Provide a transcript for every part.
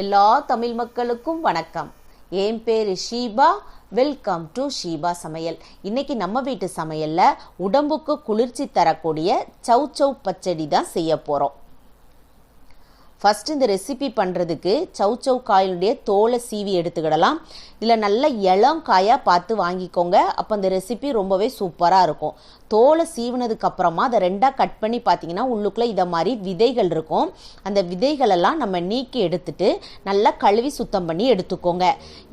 எல்லா தமிழ் மக்களுக்கும் வணக்கம். என் பேர் ஷீபா. வெல்கம் டு ஷீபா சமையல். இன்னைக்கு நம்ம வீட்டு சமையலில் உடம்புக்கு குளிர்ச்சி தரக்கூடிய சவ் சவ் பச்சடி தான் செய்ய போகிறோம் ஃபஸ்ட் இந்த ரெசிபி பண்ணுறதுக்கு சவ் சவ் காயினுடைய தோலை சீவி எடுத்துக்கிடலாம். இல்லை நல்ல இளம் காயாக பார்த்து வாங்கிக்கோங்க. அப்போ அந்த ரெசிபி ரொம்பவே சூப்பராக இருக்கும். தோலை சீவினதுக்கு அப்புறமா அதை ரெண்டாக கட் பண்ணி பார்த்தீங்கன்னா உள்ளுக்குள்ளே இதை மாதிரி விதைகள் இருக்கும். அந்த விதைகளெல்லாம் நம்ம நீக்கி எடுத்துட்டு நல்லா கழுவி சுத்தம் பண்ணி எடுத்துக்கோங்க.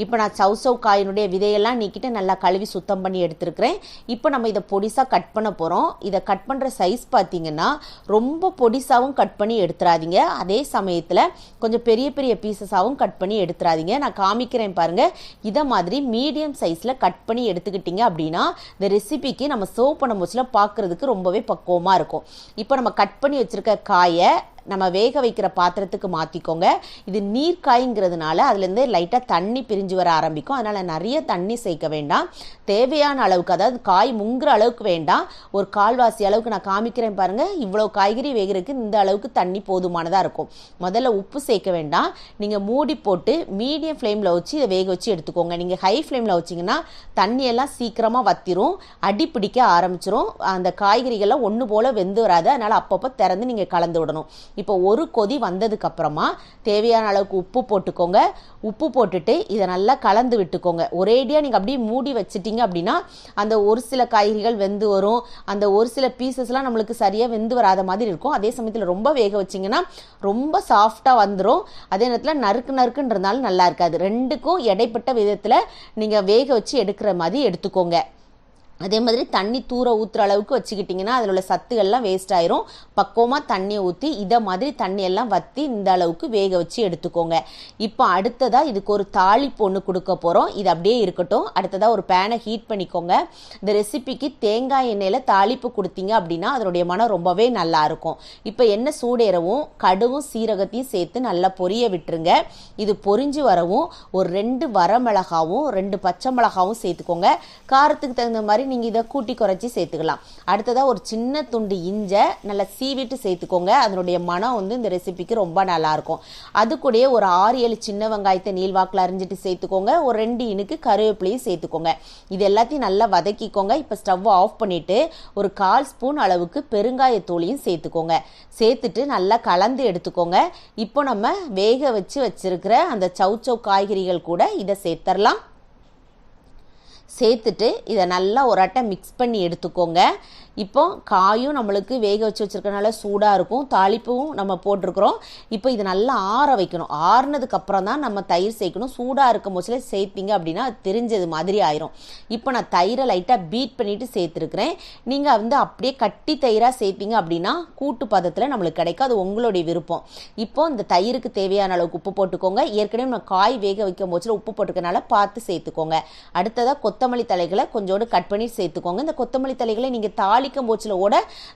இப்போ நான் சவு சவ் காயினுடைய விதையெல்லாம் நீக்கிட்டு நல்லா கழுவி சுத்தம் பண்ணி எடுத்துருக்கிறேன். இப்போ நம்ம இதை பொடிசாக கட் பண்ண போகிறோம் இதை கட் பண்ணுற சைஸ் பார்த்தீங்கன்னா ரொம்ப பொடிசாகவும் கட் பண்ணி எடுத்துடாதீங்க அதே சமயத்தில் கொஞ்சம் பெரிய பெரிய பீசஸாகவும் கட் பண்ணி எடுத்துடாதீங்க நான் காமிக்கிறேன் பாருங்கள் இதை மாதிரி மீடியம் சைஸில் கட் பண்ணி எடுத்துக்கிட்டீங்க அப்படின்னா இந்த ரெசிபிக்கு நம்ம சர்வ் பண்ணும் போச்சுல பார்க்குறதுக்கு ரொம்பவே பக்குவமாக இருக்கும். இப்போ நம்ம கட் பண்ணி வச்சுருக்க காயை நம்ம வேக வைக்கிற பாத்திரத்துக்கு மாற்றிக்கோங்க இது நீர்க்காய்ங்கிறதுனால அதுலேருந்து லைட்டாக தண்ணி பிரிஞ்சு வர ஆரம்பிக்கும். அதனால் நிறைய தண்ணி சேர்க்க வேண்டாம். தேவையான அளவுக்கு அதாவது காய் முங்குற அளவுக்கு வேண்டாம். ஒரு கால்வாசி அளவுக்கு நான் காமிக்கிறேன் பாருங்கள் இவ்வளோ காய்கறி வேகிறதுக்கு இந்த அளவுக்கு தண்ணி போதுமானதாக இருக்கும். முதல்ல உப்பு சேர்க்க வேண்டாம். நீங்கள் மூடி போட்டு மீடியம் ஃப்ளேமில் வச்சு இதை வேக வச்சு எடுத்துக்கோங்க. நீங்கள் ஹை ஃப்ளேமில் வச்சிங்கன்னா தண்ணியெல்லாம் சீக்கிரமாக வத்திரும். அடி பிடிக்க ஆரம்பிச்சிரும். அந்த காய்கறிகள்லாம் ஒன்று போல் வெந்து வராது. அதனால் அப்பப்போ திறந்து நீங்கள் கலந்து விடணும். இப்போ ஒரு கொதி வந்ததுக்கு அப்புறமா தேவையான அளவுக்கு உப்பு போட்டுக்கோங்க. உப்பு போட்டுட்டு இதை நல்லா கலந்து விட்டுக்கோங்க. ஒரேடியாக நீங்கள் அப்படியே மூடி வச்சிட்டிங்க அப்படின்னா அந்த ஒரு சில காய்கறிகள் வெந்து வரும். அந்த ஒரு சில பீசஸ்லாம் நம்மளுக்கு சரியாக வெந்து வராத மாதிரி இருக்கும். அதே சமயத்தில் ரொம்ப வேக வச்சிங்கன்னா ரொம்ப சாஃப்டாக வந்துடும் அதே நேரத்தில் நறுக்கு நறுக்குன்றதுனால நல்லா இருக்காது. ரெண்டுக்கும் இடைப்பட்ட விதத்தில் நீங்கள் வேக வச்சு எடுக்கிற மாதிரி எடுத்துக்கோங்க. அதே மாதிரி தண்ணி தூர ஊற்றுற அளவுக்கு வச்சுக்கிட்டிங்கன்னா அதில் உள்ள சத்துகள்லாம் வேஸ்ட் ஆயிரும். பக்குவமாக தண்ணியை ஊற்றி இதை மாதிரி தண்ணியெல்லாம் வற்றி இந்த அளவுக்கு வேக வச்சு எடுத்துக்கோங்க. இப்போ அடுத்ததாக இதுக்கு ஒரு தாளிப்பு ஒன்று கொடுக்க போகிறோம் இது அப்படியே இருக்கட்டும். அடுத்ததாக ஒரு பேனை ஹீட் பண்ணிக்கோங்க. இந்த ரெசிபிக்கு தேங்காய் எண்ணெயில் தாளிப்பு கொடுத்தீங்க அப்படின்னா அதனுடைய மனம் ரொம்பவே நல்லா இருக்கும். இப்போ எண்ணெய் சூடேறவும் கடுவும் சீரகத்தையும் சேர்த்து நல்லா பொரிய விட்டுருங்க. இது பொரிஞ்சு வரவும் ஒரு ரெண்டு வரமிளகாவும் ரெண்டு பச்சை மிளகாவும் சேர்த்துக்கோங்க. காரத்துக்கு தகுந்த மாதிரி நீங்கள் இதை கூட்டி குறைச்சி சேர்த்துக்கலாம். அடுத்ததாக ஒரு சின்ன துண்டு இஞ்சை நல்லா சீவிட்டு சேர்த்துக்கோங்க. அதனுடைய மனம் வந்து இந்த ரெசிபிக்கு ரொம்ப நல்லாயிருக்கும். அது கூடயே ஒரு ஆறு ஏழு சின்ன வெங்காயத்தை நீள்வாக்கில் அரிஞ்சிட்டு சேர்த்துக்கோங்க. ஒரு ரெண்டு இனுக்கு கருவேப்பிலையும் சேர்த்துக்கோங்க. இது எல்லாத்தையும் நல்லா வதக்கிக்கோங்க. இப்போ ஸ்டவ் ஆஃப் பண்ணிவிட்டு ஒரு கால் ஸ்பூன் அளவுக்கு பெருங்காயத்தூளையும் சேர்த்துக்கோங்க. சேர்த்துட்டு நல்லா கலந்து எடுத்துக்கோங்க. இப்போ நம்ம வேக வச்சு வச்சிருக்கிற அந்த சௌச்சௌ காய்கறிகள் கூட இதை சேர்த்துடலாம் சேர்த்துட்டு இதை நல்லா ஒரு அட்டை மிக்ஸ் பண்ணி எடுத்துக்கோங்க. இப்போ காயும் நம்மளுக்கு வேக வச்சு வச்சுருக்கனால சூடாக இருக்கும். தாளிப்பும் நம்ம போட்டிருக்கிறோம். இப்போ இது நல்லா ஆற வைக்கணும். ஆறுனதுக்கப்புறம் தான் நம்ம தயிர் சேர்க்கணும். சூடாக இருக்கும் போச்சுல சேர்த்திங்க அப்படின்னா தெரிஞ்சது மாதிரி ஆயிரும். இப்போ நான் தயிரை லைட்டாக பீட் பண்ணிவிட்டு சேர்த்துருக்குறேன். நீங்கள் வந்து அப்படியே கட்டி தயிராக சேர்த்திங்க அப்படின்னா கூட்டு பதத்தில் நம்மளுக்கு கிடைக்கும். அது உங்களுடைய விருப்பம். இப்போ இந்த தயிருக்கு தேவையான அளவுக்கு உப்பு போட்டுக்கோங்க. ஏற்கனவே நம்ம காய் வேக வைக்கும் போச்சுல உப்பு போட்டுக்கனால பார்த்து சேர்த்துக்கோங்க. அடுத்ததாக கொத்த கொத்தமல்லி தலைகளை கொஞ்சோடு கட் பண்ணி சேர்த்துக்கோங்க. இந்த கொத்தமல்லி தலைகளை நீங்கள் தாளிக்கும் போச்சில் ஓட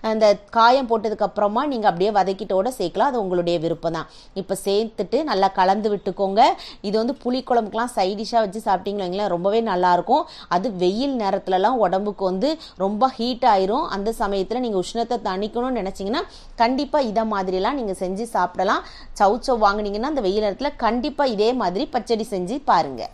அந்த காயம் போட்டதுக்கப்புறமா நீங்கள் அப்படியே வதக்கிட்டோட சேர்க்கலாம். அது உங்களுடைய விருப்பம் தான். இப்போ சேர்த்துட்டு நல்லா கலந்து விட்டுக்கோங்க. இது வந்து புளி குழம்புக்கெலாம் சைடிஷாக வச்சு சாப்பிட்டீங்களா வைங்களேன் ரொம்பவே நல்லாயிருக்கும் அது வெயில் நேரத்துலலாம் உடம்புக்கு வந்து ரொம்ப ஹீட் ஆயிரும். அந்த சமயத்தில் நீங்கள் உஷ்ணத்தை தணிக்கணும்னு நினச்சிங்கன்னா கண்டிப்பாக இதை மாதிரிலாம் நீங்கள் செஞ்சு சாப்பிடலாம். சவுச்சவ் வாங்கினீங்கன்னா அந்த வெயில் நேரத்தில் கண்டிப்பாக இதே மாதிரி பச்சடி செஞ்சு பாருங்கள்